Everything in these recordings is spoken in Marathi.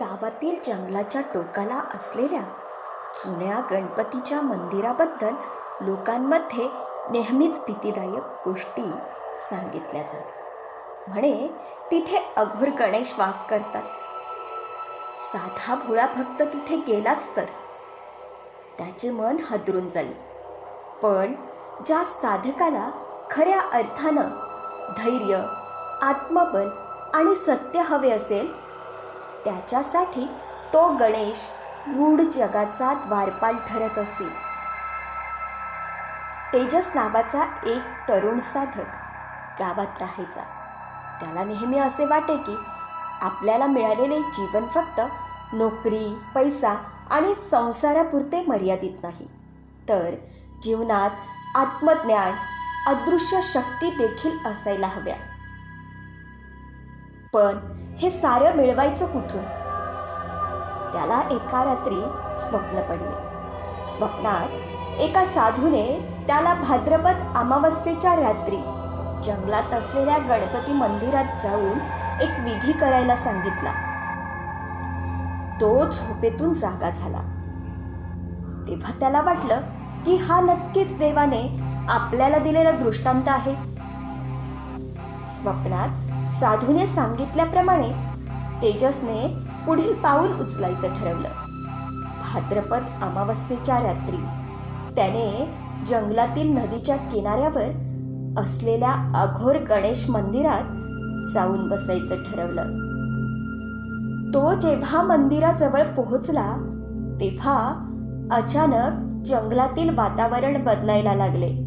गावातील जंगलाच्या टोकाला असलेल्या जुन्या गणपतीच्या मंदिराबद्दल लोकांमध्ये नेहमीच भीतीदायक गोष्टी सांगितल्या जात. म्हणे तिथे अघोर गणेश वास करतात. साधा भोळा भक्त तिथे गेलाच तर. त्याचे मन हदरून जाईल. पण ज्या साधकाला खऱ्या अर्थानं धैर्य आत्मबल आणि सत्य हवे असेल त्याच्यासाठी तो गणेश गूढ जगाचा द्वारपाल ठरत असे. तेजस नावाचा एक तरुण साधक गावात राहायचा. त्याला नेहमी असे वाटे की आपल्याला मिळालेले जीवन फक्त नोकरी पैसा आणि संसारापुरते मर्यादित नाही. तर जीवनात आत्मज्ञान अदृश्य शक्ती देखील असायला हव्या. पण हे सारं मिळवायचं कुठून? त्याला एका रात्री स्वप्न पडले. स्वप्नात एका साधूने त्याला भाद्रपद अमावस्येच्या रात्री जंगलात असलेल्या गणपती मंदिरात जाऊन एक विधी करायला सांगितला. तो झोपेतून जागा झाला. तेव्हा त्याला वाटलं की हा नक्कीच देवाने आपल्याला दिलेला दृष्टांत आहे. स्वप्नात साधूने सांगितल्याप्रमाणे तेजसने पुढील पाऊल उचलायचं ठरवलं. भाद्रपद अमावस्येच्या रात्री त्याने जंगलातील नदीच्या किनाऱ्यावर असलेल्या अघोर गणेश मंदिरात जाऊन बसायचं ठरवलं. तो जेव्हा मंदिराजवळ पोहोचला तेव्हा अचानक जंगलातील वातावरण बदलायला लागले.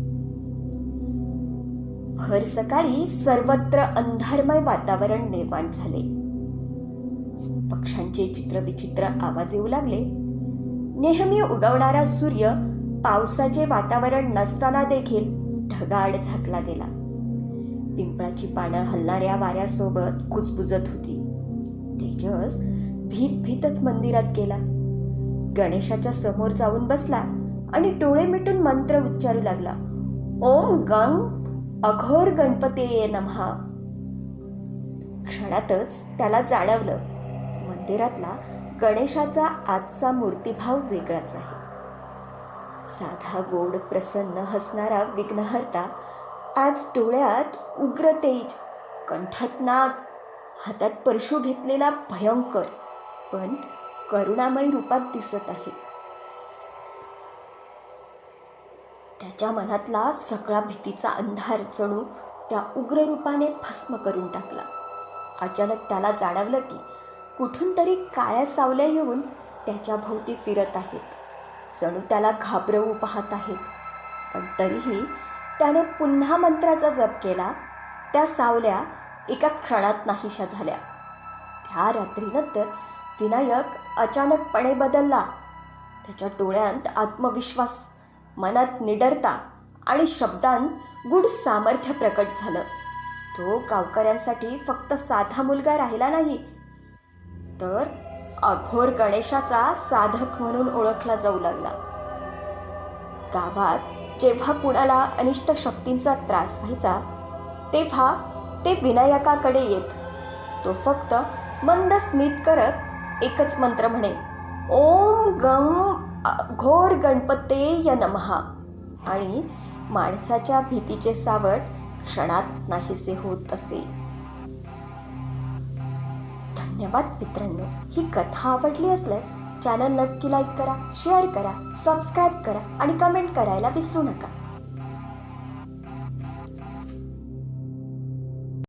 भर सकाळी सर्वत्र अंधारमय वातावरण निर्माण झाले. पक्ष्यांचे चित्रविचित्र आवाज येऊ लागले. नेहमी उगवणारा सूर्य पावसाचे वातावरण नसताना देखील ढगाड झाकला गेला. पिंपळाची पानं हलणाऱ्या वाऱ्यासोबत कुजबुजत होती. तेजस भीत भीतच मंदिरात गेला. गणेशाच्या समोर जाऊन बसला आणि डोळे मिटून मंत्र उच्चारू लागला. ओम गंग अघोर गणपतीये नमहा क्षणातच त्याला जाणवलं मंदिरातला गणेशाचा आजचा मूर्तिभाव वेगळाच आहे. साधा गोड प्रसन्न हसणारा विघ्नहर्ता आज डोळ्यात उग्र तेज कंठात नाग हातात परशू घेतलेला भयंकर पण करुणामय रूपात दिसत आहे. त्याच्या मनातला सगळा भीतीचा अंधार जणू त्या उग्र रूपाने भस्म करून टाकला. अचानक त्याला जाणवलं की कुठून तरी काळ्या सावल्या येऊन त्याच्या भोवती फिरत आहेत. जणू त्याला घाबरवू पाहत आहेत. पण तरीही त्याने पुन्हा मंत्राचा जप केला. त्या सावल्या एका क्षणात नाहीशा झाल्या. त्या रात्रीनंतर विनायक अचानकपणे बदलला. त्याच्या डोळ्यांत आत्मविश्वास मनात निडरता आणि शब्दांत गूढ सामर्थ्य प्रकट झालं. तो गावकऱ्यांसाठी फक्त साधा मुलगा राहिला नाही तर अघोर गणेशाचा साधक म्हणून ओळखला जाऊ लागला. गावात जेव्हा कुणाला अनिष्ट शक्तींचा त्रास व्हायचा तेव्हा ते विनायकाकडे येत. तो फक्त मंद स्मित करत एकच मंत्र म्हणे ओम गम घोर गणपते य नमहा आणि माणसाच्या भीतीचे सावट क्षणात नाहीसे होत असे. धन्यवाद मित्रांनो. ही कथा आवडली असल्यास चॅनल नक्की लाईक करा शेअर करा सबस्क्राईब करा आणि कमेंट करायला विसरू नका.